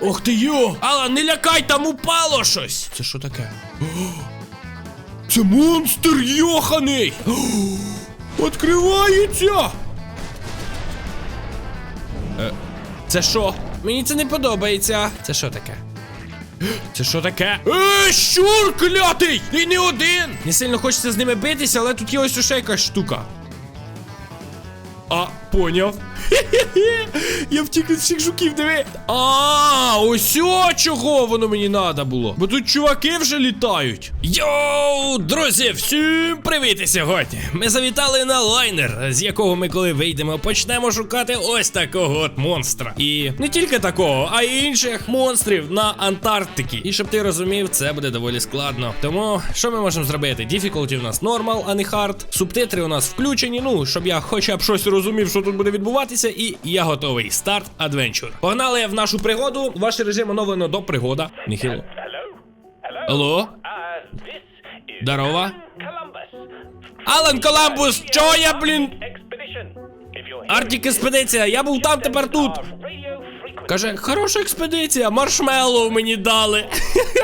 Ох ти йо! Алла, не лякай, там упало щось! Це що таке? О, Це монстр йоханий! О, Відкривається! Е, Це що? Мені це не подобається. Це що таке? Це що таке? Е, щур клятий! І не один! Не сильно хочеться з ними битися, але тут є ось ще якась штука. А, поняв. Я втік від всіх жуків, диви. А, ось чого воно мені треба було. Бо тут чуваки вже літають. Йоу, друзі, всім привіт сьогодні. Ми завітали на лайнер, з якого ми коли вийдемо, почнемо шукати ось такого от монстра. І не тільки такого, а й інших монстрів на Антарктиці. І щоб ти розумів, це буде доволі складно. Тому що ми можемо зробити? Difficulty у нас нормал, а не хард. Субтитри у нас включені. Ну, щоб я хоча б щось розумів, що тут буде відбуватися, і я готовий. Старт адвенчур. Погнали в нашу пригоду. Ваш режим оновлено до пригода. Hello? Алло? Здорово. Алан Коламбус, чого я, блін? Артік експедиція, я був там, тепер тут. Каже, хороша експедиція, маршмеллоу мені дали.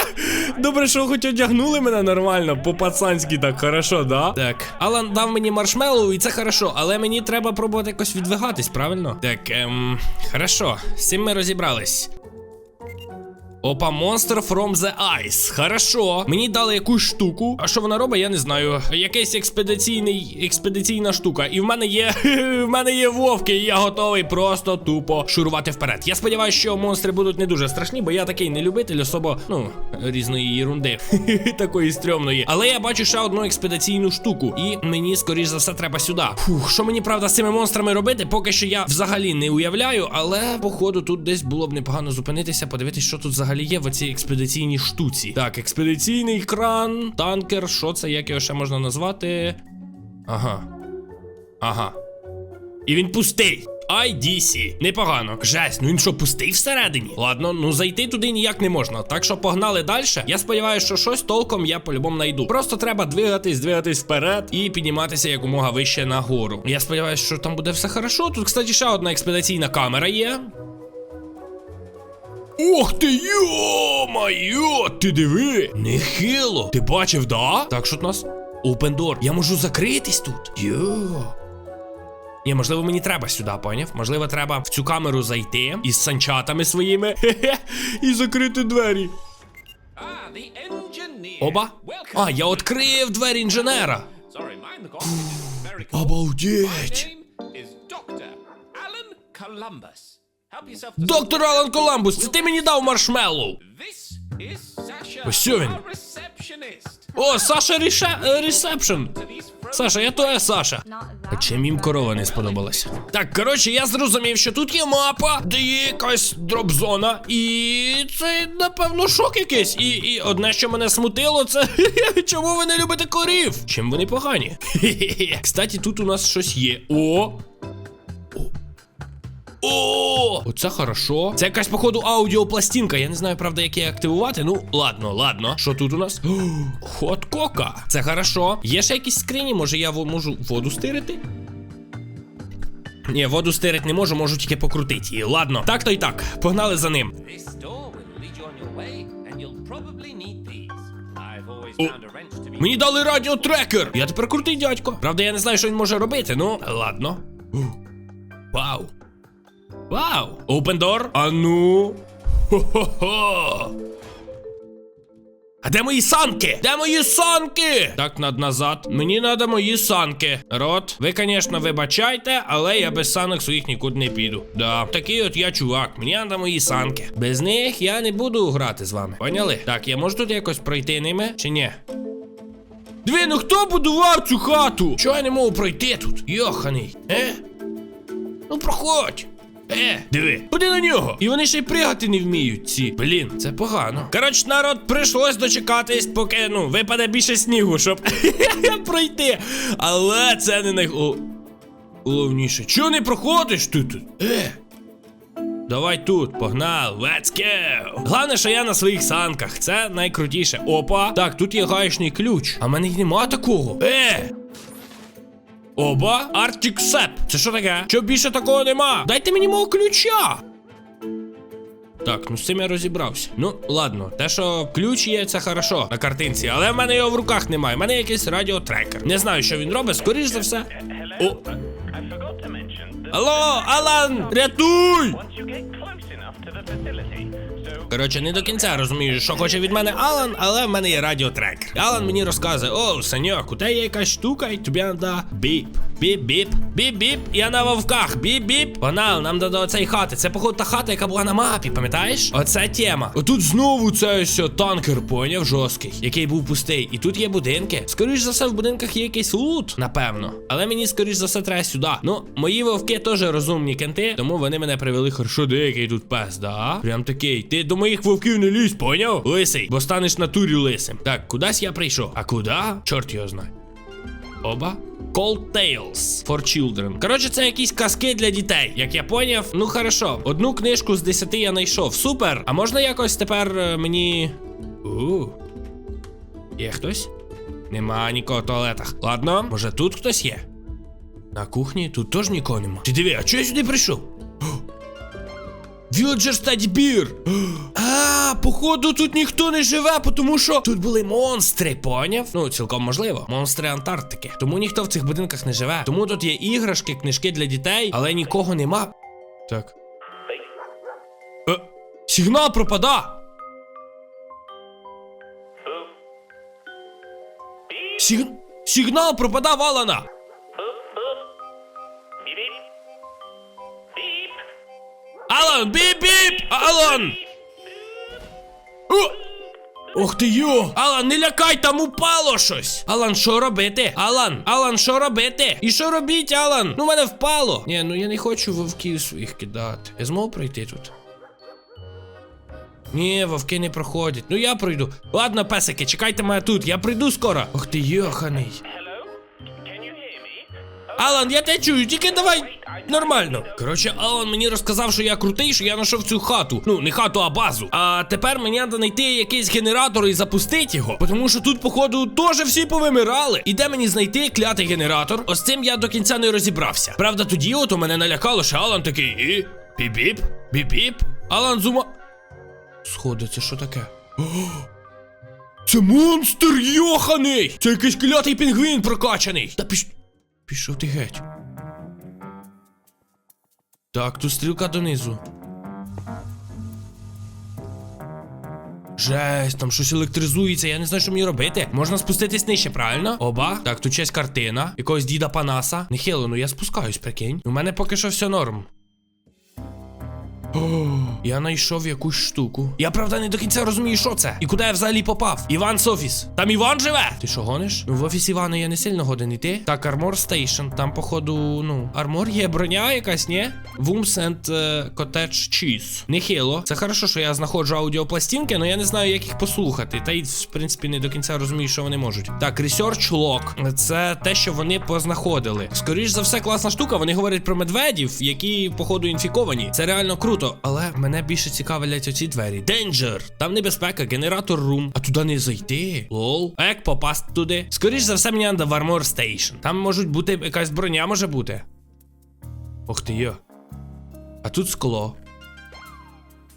Добре, що хоч одягнули мене нормально, по-пацанськи так хорошо, да? Так. Алан дав мені маршмеллоу, і це хорошо, але мені треба пробувати якось відвигатись, правильно? Так, ем, хорошо, з цим ми розібрались. Опа, Monster from the Ice. Хорошо. Мені дали якусь штуку. А що вона робить, я не знаю. Якийсь експедиційний, експедиційна штука. І в мене є. в мене є вовки, і я готовий просто тупо шурувати вперед. Я сподіваюся, що монстри будуть не дуже страшні, бо я такий не любитель, особо, ну, різної єрунди. Такої стрьомної. Але я бачу ще одну експедиційну штуку. І мені, скоріш за все, треба сюди. Фух, що мені правда з цими монстрами робити, поки що я взагалі не уявляю, але походу тут десь було б непогано зупинитися, подивитись, що тут взагалі є в цій експедиційній штуці. Так, експедиційний кран, танкер, що це, як його ще можна назвати? Ага. Ага. І він пустий. IDC. Непогано. Жесть, ну він що, пустий всередині? Ладно, ну зайти туди ніяк не можна. Так що погнали далі. Я сподіваюся, що щось толком я по-любому знайду. Просто треба двигатись, двигатись вперед і підніматися якомога вище нагору. Я сподіваюся, що там буде все хорошо. Тут, кстати, ще одна експедиційна камера є. Ох ти йо-майо, ти диви! Нехило. Ти бачив, да? Так, що у нас? Open door. Я можу закритись тут. Йо. Ні, можливо, мені треба сюди, поняв? Можливо, треба в цю камеру зайти із санчатами своїми хе-хе, і закрити двері. Оба. А, я відкрив двері інженера. Обалдеть. name is Доктор Алан Коламбус, це ти мені дав маршмеллоу. Ось він? О, Саша Ріше... е, Ресепшн. Саша, я то я Саша. А чим їм корова не сподобалася? Так, коротше, я зрозумів, що тут є мапа, де є якась дропзона, і це, напевно, шок якийсь. І, і одне, що мене смутило, це чому ви не любите корів? Чим вони погані? Кстати, тут у нас щось є. О! О, оце хорошо. Це якась, походу, аудіопластинка. Я не знаю, правда, як її активувати. Ну, ладно, ладно. Що тут у нас? О, Хот кока. Це хорошо. Є ще якісь скрині, може я можу воду стирити? Ні, воду стирити не можу, можу тільки покрутити її. Ладно, так то й так. Погнали за ним. Be Мені дали радіотрекер. Я тепер крутий дядько. Правда, я не знаю, що він може робити. Ну, ладно. Вау. Вау. Open door. А ну. Хо-хо-хо. А де мої санки? Де мої санки? Так, над назад. Мені треба мої санки. Рот, ви, звісно, вибачайте, але я без санок своїх нікуди не піду. Да, такий от я чувак. Мені треба мої санки. Без них я не буду грати з вами. Поняли? Так, я можу тут якось пройти ними чи ні? Дві, ну хто будував цю хату? Чого я не можу пройти тут? Йоханий, е? Ну проходь. Е, диви, ходи на нього. І вони ще й пригати не вміють ці. Блін, це погано. Коротше, народ, прийшлось дочекатись, поки ну випаде більше снігу, щоб пройти. Але це не най... Головніше. Чого не проходиш ти тут? Е. Давай тут, погнали, let's go! Головне, що я на своїх санках, це найкрутіше. Опа, так, тут є гаєчний ключ. А в мене й нема такого. Е! Оба, Arctic Sep. Це що таке? Що більше такого нема? Дайте мені мого ключа. Так, ну з цим я розібрався. Ну, ладно, те, що ключ є, це хорошо на картинці, але в мене його в руках немає. У мене якийсь радіотрекер. Не знаю, що він робить, скоріш за все. О, алло, Алан, рятуй! Коротше, не до кінця розумію, що хоче від мене Алан, але в мене є радіотрекер. Алан мені розказує: о, саньок, у тебе є якась штука, і тобі треба біп. Біп-біп, біп-біп, я на вовках, біп-біп. Погнали, нам до оцей хати. Це, походу, та хата, яка була на мапі, пам'ятаєш? Оце тема. Отут знову цей ось танкер, поняв, жорсткий, який був пустий. І тут є будинки. Скоріш за все, в будинках є якийсь лут, напевно. Але мені, скоріш за все, треба сюди. Ну, мої вовки теж розумні кенти, тому вони мене привели хорошо, де який тут пес, да? Прям такий. Ти до моїх вовків не лізь, поняв? Лисий, бо станеш на турі лисим. Так, кудись я прийшов. А куди? Чорт його знає. Оба. Cold Tales for Children. Коротше, це якісь казки для дітей. Як я поняв, ну хорошо. Одну книжку з 10 я знайшов. Супер. А можна якось тепер е, мені. У. Є хтось? Нема нікого в туалетах. Ладно, може тут хтось є? На кухні тут теж нікого нема. Ти диви, а чого я сюди прийшов? Villager Study Beer. А, походу, тут ніхто не живе, тому що тут були монстри, поняв? Ну, цілком можливо. Монстри Антарктики. Тому ніхто в цих будинках не живе. Тому тут є іграшки, книжки для дітей, але нікого нема. Так. Е, сигнал пропада. Сиг... Сигнал пропадав Алана. Алан, біп-біп! Алан! О! Ох ти йо! Алан, не лякай, там упало щось! Алан, що робити? Алан, Алан, що робити? І що робіть, Алан? Ну, в мене впало. Ні, ну я не хочу вовків своїх кидати. Я зможу пройти тут. Ні, вовки не проходять. Ну я пройду. Ладно, песики, чекайте мене тут. Я прийду скоро. Ох ти йоханий. Алан, я тебе чую, тільки давай нормально. Коротше, Алан мені розказав, що я крутий, що я знайшов цю хату. Ну, не хату, а базу. А тепер мені треба знайти якийсь генератор і запустити його. Тому що тут, походу, теж всі повимирали. І де мені знайти клятий генератор? Ось цим я до кінця не розібрався. Правда, тоді от у мене налякало, що Алан такий і. Біп-біп, біп-біп. Алан зума. Сходи, це що таке? Це монстр йоханий! Це якийсь клятий пінгвін прокачаний! Та піш... Пішов ти геть. Так, тут стрілка донизу. Жесть, там щось електризується, я не знаю, що мені робити. Можна спуститись нижче, правильно? Оба. Так, тут честь картина. Якогось діда Панаса. Нехило, ну я спускаюсь, прикинь. У мене поки що все норм. О, я знайшов якусь штуку. Я правда не до кінця розумію, що це. І куди я взагалі попав. Іван's офіс. Там Іван живе. Ти що гониш? Ну в офіс Івана я не сильно годен іти. Так, Армор Стейшн. Там, походу, ну, армор є броня якась, ні? Вумс and е, Cottage Cheese. Нехило. Це хорошо, що я знаходжу аудіопластинки, але я не знаю, як їх послухати. Та й, в принципі, не до кінця розумію, що вони можуть. Так, Research Log. Це те, що вони познаходили. Скоріш за все, класна штука. Вони говорять про медведів, які, походу, інфіковані. Це реально круто, але мене більше цікавлять оці двері. Danger! Там небезпека, генератор рум. А туди не зайти. Лол. А як попасти туди? Скоріш за все, мені треба в Armor Station. Там можуть бути якась броня може бути. Ох ти йо. А тут скло.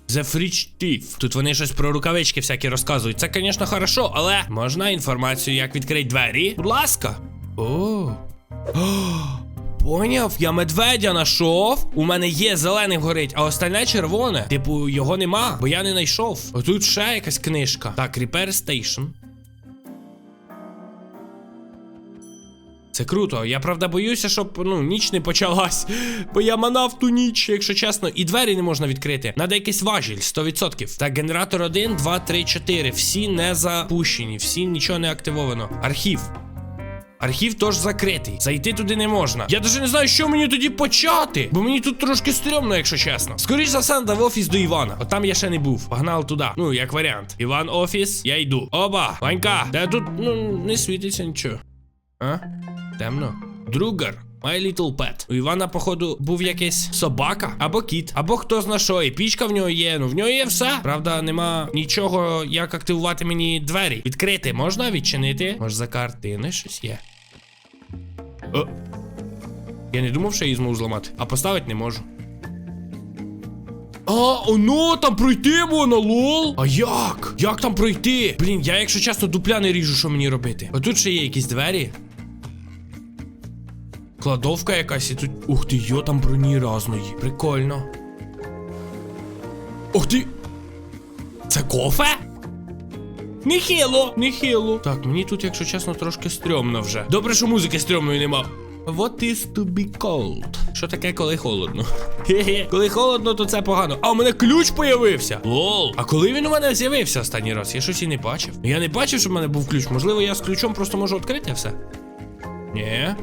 The Fridge Thief. Тут вони щось про рукавички всякі розказують. Це, звісно, хорошо, але можна інформацію, як відкрити двері? Будь ласка. О. О. Поняв, я медведя нашов. У мене є зелений горить, а остальне червоне. Типу, його нема, бо я не знайшов. Отут ще якась книжка. Так, Repair Station. Це круто. Я правда боюся, щоб ну ніч не почалась. Бо я манав ту ніч, якщо чесно, і двері не можна відкрити. Надо якийсь важіль, 100%. Так, генератор 1, 2, 3, 4. Всі не запущені, всі нічого не активовано. Архів. Архів тож закритий. Зайти туди не можна. Я даже не знаю, що мені тоді почати. Бо мені тут трошки стрьомно, якщо чесно. Скоріше за все, в офіс до Івана. От там я ще не був. Погнали туди. Ну, як варіант. Іван офіс, я йду. Оба, Ванька, де тут ну не світиться нічого. А? Темно. Другар. My Little Pet. У Івана, походу, був якийсь собака або кіт, або хто зна що, і пічка в нього є. Ну в нього є все. Правда, нема нічого, як активувати мені двері. Відкрити можна відчинити? Може за картини щось є. О. Я не думав, що її зможу зламати, а поставити не можу. А, оно там пройти можна, лол. А як? Як там пройти? Блін, я, якщо чесно, дупля не ріжу, що мені робити. А тут ще є якісь двері. Кладовка якась і тут. Ух ти, йо, там броні разної. Прикольно. Ух ти! Це кофе? Нехило, нехило. Так, мені тут, якщо чесно, трошки стрьомно вже. Добре, що музики стрьомної нема. What is to be cold? Що таке, коли холодно? Хе-хе. Коли холодно, то це погано. А у мене ключ появився. Лол. А коли він у мене з'явився останній раз? Я щось і не бачив. Я не бачив, що в мене був ключ. Можливо, я з ключом просто можу відкрити все. Ні.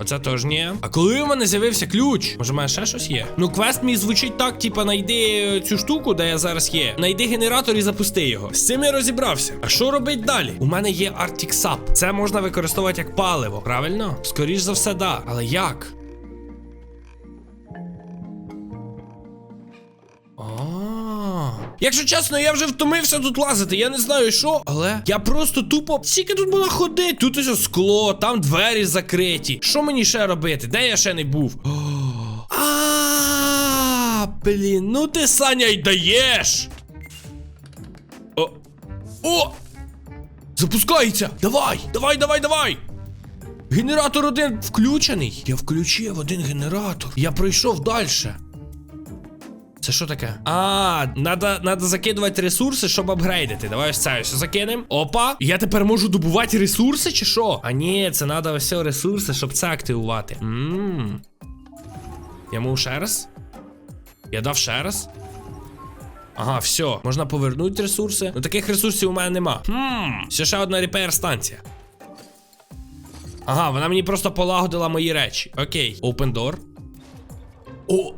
Оце теж ні. А коли у мене з'явився ключ? Може, мене ще щось є? Ну, квест мій звучить так, типа, найди е, цю штуку, де я зараз є. Найди генератор і запусти його. З цим я розібрався. А що робить далі? У мене є Arctic Sap. Це можна використовувати як паливо, правильно? Скоріш за все, да. Але як? А. Якщо чесно, я вже втомився тут лазити, я не знаю що, але я просто тупо. Скільки тут було ходити? Тут ось скло, там двері закриті. Що мені ще робити? Де я ще не був? А, блін, ну ти Саня й даєш. О! О! Запускається! Давай! Давай, давай, давай! Генератор один включений. Я включив один генератор. Я пройшов далі. Це що таке? А, надо, надо закидувати ресурси, щоб апгрейдити. Давай ось це ось закинем. Опа. Я тепер можу добувати ресурси, чи що? А ні, це надо ось ресурси, щоб це активувати. Ммм. Я можу ще раз? Я дав ще раз? Ага, все, можна повернути ресурси. Ну таких ресурсів у мене нема. Хм, ще ще одна репейр станція. Ага, вона мені просто полагодила мої речі. Окей. Open door. О!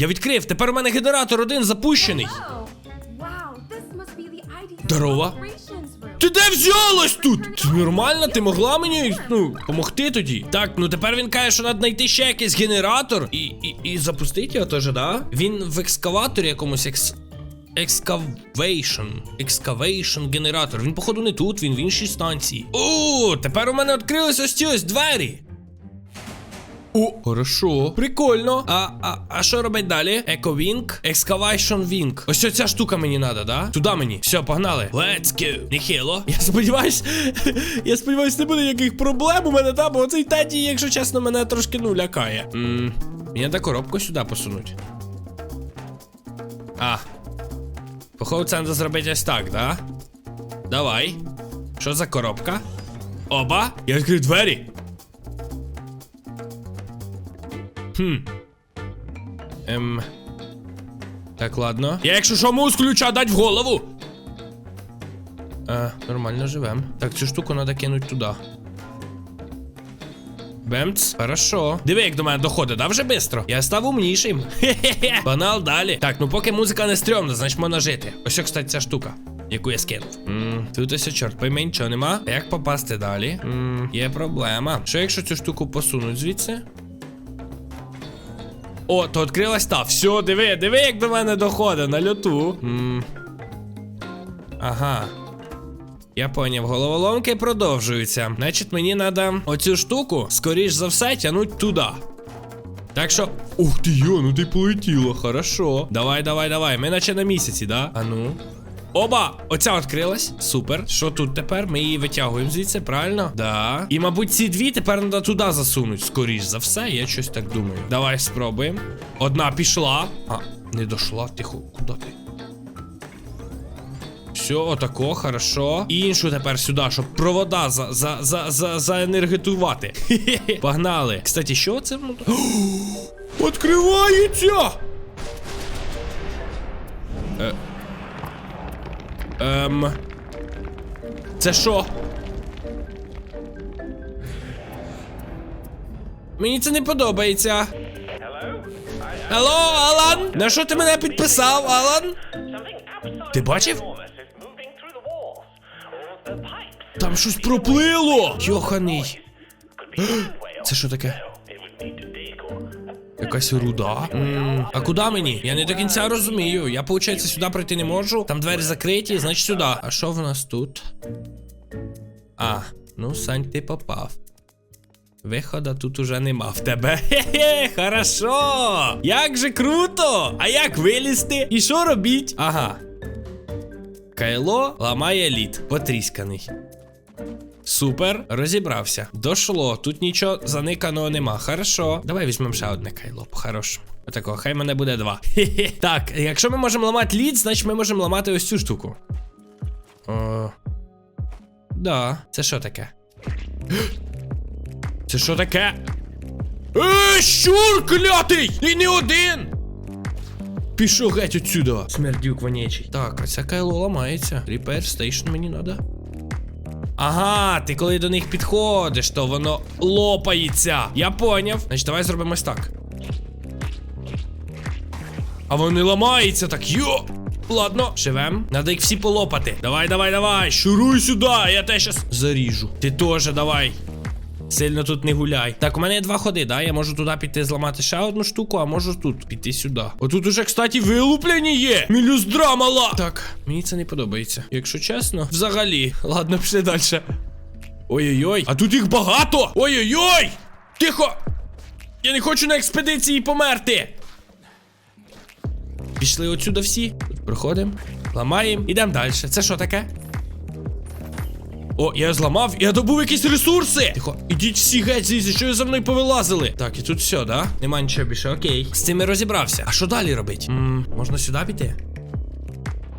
Я відкрив, тепер у мене генератор один запущений. Room. Ти де взялась тут? Це нормально, ти могла мені ну, помогти тоді. Так, ну тепер він каже, що треба знайти ще якийсь генератор і, і, і запустити його теж, да? Він в екскаваторі якомусь екс. Excavation. Excavation генератор. Він, походу, не тут, він в іншій станції. О, тепер у мене відкрились ось ці ось двері. О, хорошо. Прикольно. А, а, а що робить далі? Еко-вінк, Excavation Wing. Ось ця штука мені надо, да? Туди мені. Все, погнали. Let's go. Нехило. Я сподіваюсь, я сподіваюсь, не буде яких проблем у мене там, бо оцей Теді, якщо чесно, мене трошки ну лякає. Ммм. Мені треба коробку сюди посунути. А. Походу, це треба зробити ось так, да? Давай. Що за коробка? Оба. Я відкрив двері. Хм. Ем. Так, ладно. Я якщо що можу з ключа дать в голову. А, нормально живем. Так, цю штуку треба кинути туди. Бемц, хорошо. Диви, як до мене доходить, да вже бистро. Я став умнішим. Хе-хе-хе. Банал далі. Так, ну поки музика не стрьомна, значить можна жити. Ось, кстати, ця штука. Яку я скинув. М, Тут ось чорт пойми, нічого нема. А Як попасти далі? М, Є проблема. Що якщо цю штуку посунуть звідси? О, то відкрилась та. Все, диви, диви, як до мене доходить на люту. М. Ага. Я поняв, головоломки продовжуються. Значить, мені треба оцю штуку, скоріш за все, тянуть туди. Так що. Ух ти йо, ну ти полетіло, хорошо. Давай, давай, давай. Ми наче на місяці, да? А ну. Оба! Оця відкрилась. Супер. Що тут тепер? Ми її витягуємо звідси, правильно? Да. І, мабуть, ці дві тепер треба туди засунуть. Скоріш за все, я щось так думаю. Давай спробуємо. Одна пішла. А, не дошла. Тихо, куди ти? Все, отако, хорошо. І іншу тепер сюди, щоб провода за, за, за, за, заенергетувати. Хе-хе. Погнали. Кстати, що це? Відкривається! Ем. Це що? Мені це не подобається. Алло, Алан? На що ти мене підписав, Алан? Ти бачив? Там щось проплило! Йоханий. Це що таке? Якась руда. М, А куди мені? Я не до кінця розумію. Я, виходить, сюди пройти не можу. Там двері закриті, значить сюди. А що в нас тут? А, ну, Сань, ти попав. Вихода тут уже нема в тебе. Хе-хе, хорошо. Як же круто! А як вилізти? І що робіть? Ага. Кайло ламає лід. Потрісканий. Супер, розібрався. Дошло. Тут нічого заниканого нема. Хорошо. Давай візьмемо ще одне кайло, по-хорошому. Отакого, хай мене буде два. Так, якщо ми можемо ламати лід, значить ми можемо ламати ось цю штуку. О. Да. Це що таке? Це що таке? Е, щур клятий! І не один! Пішов геть отсюда. Смердюк вонячий. Так, а ця кайло ламається. Repair station мені надо. Ага, ти коли до них підходиш, то воно лопається. Я поняв. Значить, давай зробимо ось так. А вони ламаються так. Йо! Ладно, живем. Надо їх всі полопати. Давай, давай, давай. Шуруй сюди, я те щас заріжу. Ти теж давай. Сильно тут не гуляй. Так, у мене є два ходи, да? Я можу туди піти зламати ще одну штуку, а можу тут піти сюди. Отут уже, кстати, вилуплені є. Мілюздра мала. Так, мені це не подобається. Якщо чесно, взагалі. Ладно, пішли далі. Ой-ой-ой, а тут їх багато! Ой-ой-ой! Тихо! Я не хочу на експедиції померти! Пішли отсюди всі. Проходимо, ламаємо, ідемо далі. Це що таке? О, я зламав, я добув якісь ресурси. Тихо, ідіть всі геть звідси, що ви за мною повилазили. Так, і тут все, да? Нема нічого більше, окей. З цим я розібрався. А що далі робить? Ммм, можна сюди піти?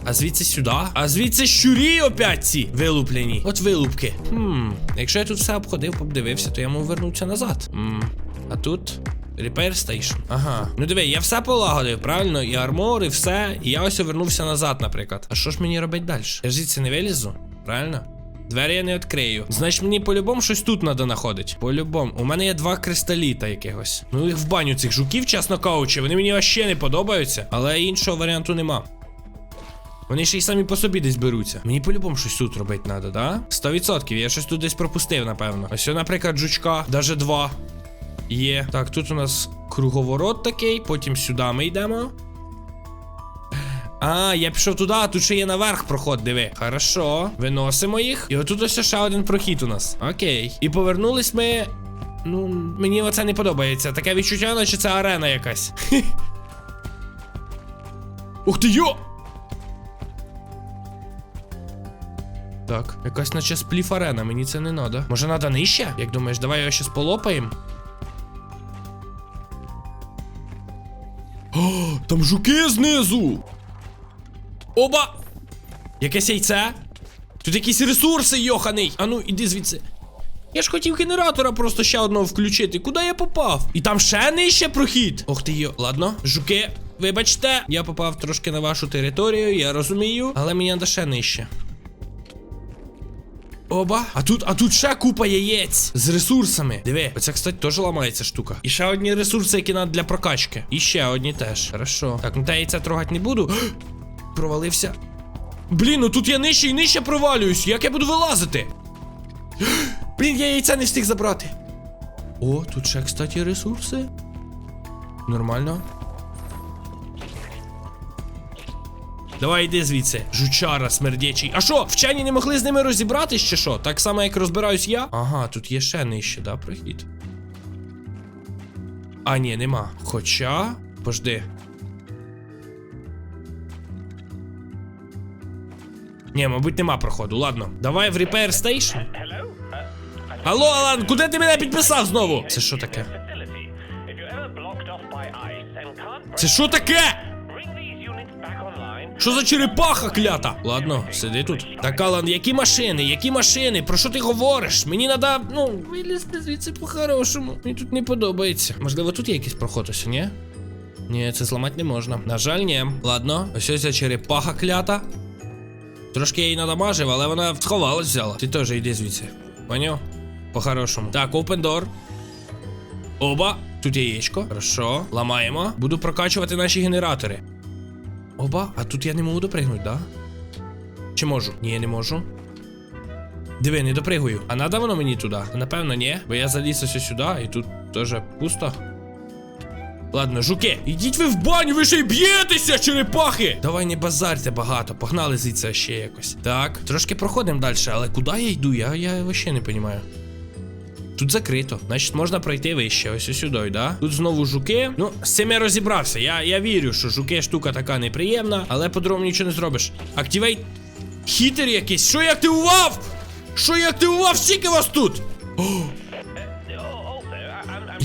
А звідси сюди? А звідси щурі опять ці вилуплені. От вилупки. Хм, якщо я тут все обходив, подивився, то я можу вернутися назад. Ммм, а тут. Repair Station. Ага. Ну диви, я все полагодив, правильно? І армор, і все. І я ось вернувся назад, наприклад. А що ж мені робити далі? Я ж звідси не вилізу, правильно? Двері я не відкрию. Значить, мені по-любому щось тут треба знаходити. По-любому. У мене є два кристаліта якихось. Ну їх в баню цих жуків, чесно кажучи, вони мені вообще не подобаються, але іншого варіанту нема. Вони ще й самі по собі десь беруться. Мені по-любому щось тут робити треба, да? 100%. Я щось тут десь пропустив, напевно. Ось, наприклад, жучка, даже два. Є. Так, тут у нас круговорот такий, потім сюди ми йдемо. А, я пішов туди, а тут ще є наверх проход, диви. Хорошо. Виносимо їх. І отут ось ще один прохід у нас. Окей. І повернулись ми. Ну, мені оце не подобається. Таке відчуття, наче це арена якась. Ух ти йо! Так, якась наче спліф арена, мені це не надо. Може надо нижче? Як думаєш, давай його щас полопаємо? О, там жуки знизу! Оба! Якесь яйце? Тут якісь ресурси, йоханий! Ану, іди звідси. Я ж хотів генератора просто ще одного включити. Куди я попав? І там ще нижче прохід. Ох ти йо. Ладно, жуки, вибачте, я попав трошки на вашу територію, я розумію, але мені треба ще нижче. Оба, а тут, а тут ще купа яєць з ресурсами. Диви, оця, кстати, теж ламається штука. І ще одні ресурси, які треба для прокачки. І ще одні теж. Хорошо. Так, ну те яйця трогати не буду. Провалився. Блін, ну тут я нижче і нижче провалююсь. Як я буду вилазити? Блін, я яйця не встиг забрати. О, тут ще, кстати, ресурси. Нормально. Давай йди звідси, жучара смердячий. А що, вчені не могли з ними розібратись чи що? Так само, як розбираюсь я? Ага, тут є ще нижче, да, прохід. А, ні, нема. Хоча. Пожди. Ні, мабуть, нема проходу. Ладно. Давай в Repair Station. Алло, Алан, куди ти мене підписав знову? Це що таке? Це що таке? Що за черепаха клята? Ладно, сиди тут. Так, Алан, які машини? Які машини? Про що ти говориш? Мені треба, ну, вилізти звідси по-хорошому. Мені тут не подобається. Можливо, тут є якийсь проход ось, ні? Ні, це зламати не можна. На жаль, ні. Ладно, ось ось ця черепаха клята. Трошки я її надамажив, але вона сховалась взяла. Ти теж йди звідси. Поняв? По-хорошому. Так, open door. Оба. Тут яєчко. Хорошо. Ламаємо. Буду прокачувати наші генератори. Оба, а тут я не можу допригнути, да? Чи можу? Ні, я не можу. Диви, не допригую. А надо воно мені туди? Напевно, ні. Бо я заліз ось сюди, і тут теж пусто. Ладно, жуки, ідіть ви в баню, ви ще й б'єтеся, черепахи! Давай не базарте багато, погнали звідси ще якось. Так, трошки проходимо далі, але куди я йду? Я, я вообще не розумію. Тут закрито. Значить, можна пройти вище. Ось сюди, да? Тут знову жуки. Ну, з цим я розібрався. Я, я вірю, що жуки штука така неприємна, але по-другому нічого не зробиш. Активейт. Хітер якийсь. Що я активував? Що я активував? Скільки вас тут? Oh,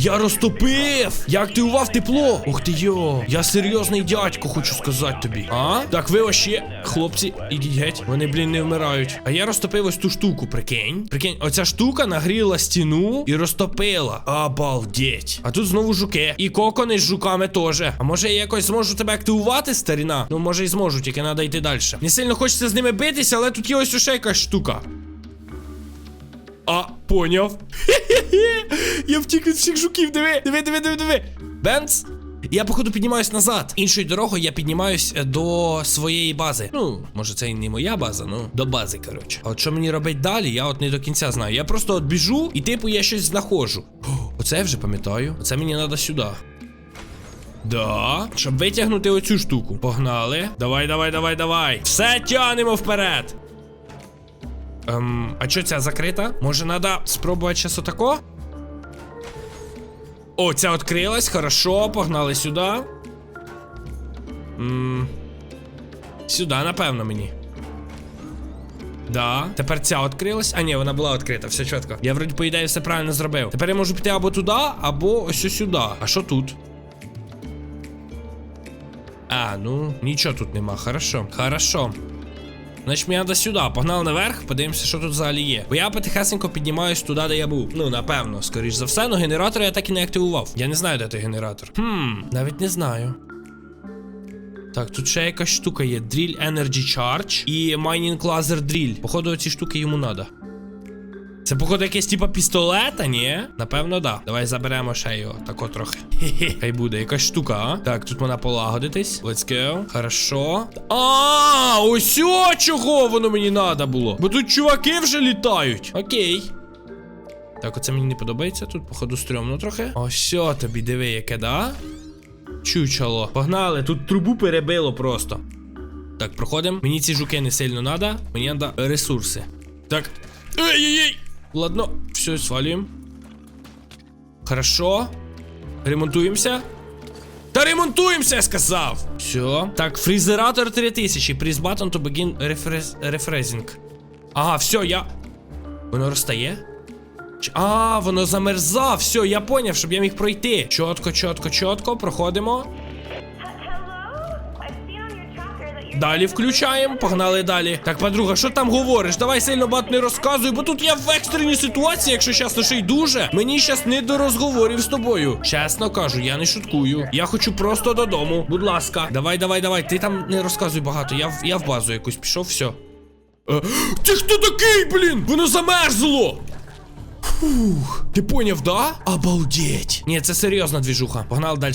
Я розтопив! Я активував тепло! Ух ти йо! Я серйозний дядько, хочу сказати тобі. А? Так, ви ще, хлопці, ідіть геть. Вони, блін, не вмирають. А я розтопив ось ту штуку, прикинь. Прикинь, оця штука нагріла стіну і розтопила. Обалдеть. А тут знову жуки. І кокони з жуками теж. А може я якось зможу тебе активувати, старіна? Ну, може і зможу, тільки треба йти далі. Не сильно хочеться з ними битися, але тут є ось ще якась штука. А, поняв. Я втік від всіх жуків. Диви, диви, диви, диви, диви. Бенц. Я, походу, піднімаюсь назад. Іншою дорогою я піднімаюсь е, до своєї бази. Ну, може, це і не моя база, ну до бази, коротше. А от що мені робить далі, я от не до кінця знаю. Я просто от біжу і типу я щось знаходжу. Оце я вже пам'ятаю. Оце мені треба сюди. Да, щоб витягнути оцю штуку. Погнали. Давай, давай, давай, давай. Все тянемо вперед. Ем, а що ця закрита? Може, треба спробувати щас отако? О, ця відкрилась, хорошо, погнали сюди. М, Сюди, напевно, мені. Да. Тепер ця відкрилась. А ні, вона була відкрита, все чітко. Я вроді, по ідеї, все правильно зробив. Тепер я можу піти або туди, або ось сюди. А що тут? А, ну, нічого тут нема. Хорошо. Хорошо. Значить, мені треба сюди. Погнали наверх, подивимося, що тут взагалі є. Бо я потихесенько піднімаюсь туди, де я був. Ну, напевно, скоріш за все, но генератор я так і не активував. Я не знаю, де той генератор. Хм, навіть не знаю. Так, тут ще якась штука є. Drill Energy Charge і Mining Laser Drill. Походу, ці штуки йому треба. Це, походу, якесь типа пістолета, ні? Напевно, да. Давай заберемо ще його. Тако трохи. Хе-хе. Хай буде якась штука, а? Так, тут вона полагодитись. Let's go. Хорошо. А, ось чого воно мені треба було. Бо тут чуваки вже літають. Окей. Так, оце мені не подобається. Тут, походу, стрьомно трохи. Ось тобі диви, яке, да? Чучало. Погнали, тут трубу перебило просто. Так, проходимо. Мені ці жуки не сильно треба. Мені треба ресурси. Так. Ей-ей-ей! Ладно, все, свалюємо. Хорошо. Ремонтуємося. Та ремонтуємося, я сказав! Все. Так, фрізератор 3000. Press button to begin refresh- refrezing. Ага, все, я. Воно розтає? А, воно замерзав. Все, я поняв, щоб я міг пройти. Чотко, чотко, чотко, проходимо. Далі включаємо, погнали далі. Так, подруга, що там говориш? Давай сильно багато не розказуй, бо тут я в екстреній ситуації, якщо чесно, ще й дуже. Мені щас не до розговорів з тобою. Чесно кажу, я не шуткую. Я хочу просто додому. Будь ласка, давай, давай, давай. Ти там не розказуй багато. Я в я в базу якусь пішов, все. Е, ти хто такий, блін? Воно замерзло! Фух, ти поняв, да? Обалдеть. Ні, це серйозна двіжуха. Погнали далі.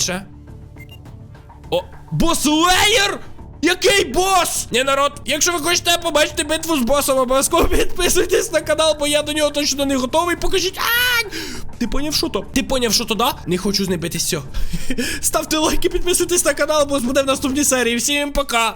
О, бос Леєр? Який бос? Ні, народ, якщо ви хочете побачити битву з босом, обов'язково підписуйтесь на канал, бо я до нього точно не готовий. Покажіть. Ань! Ти поняв, що то? Ти поняв, що то, да? Не хочу з ним битись, все. Ставте лайки, підписуйтесь на канал, бо буде в наступній серії. Всім пока!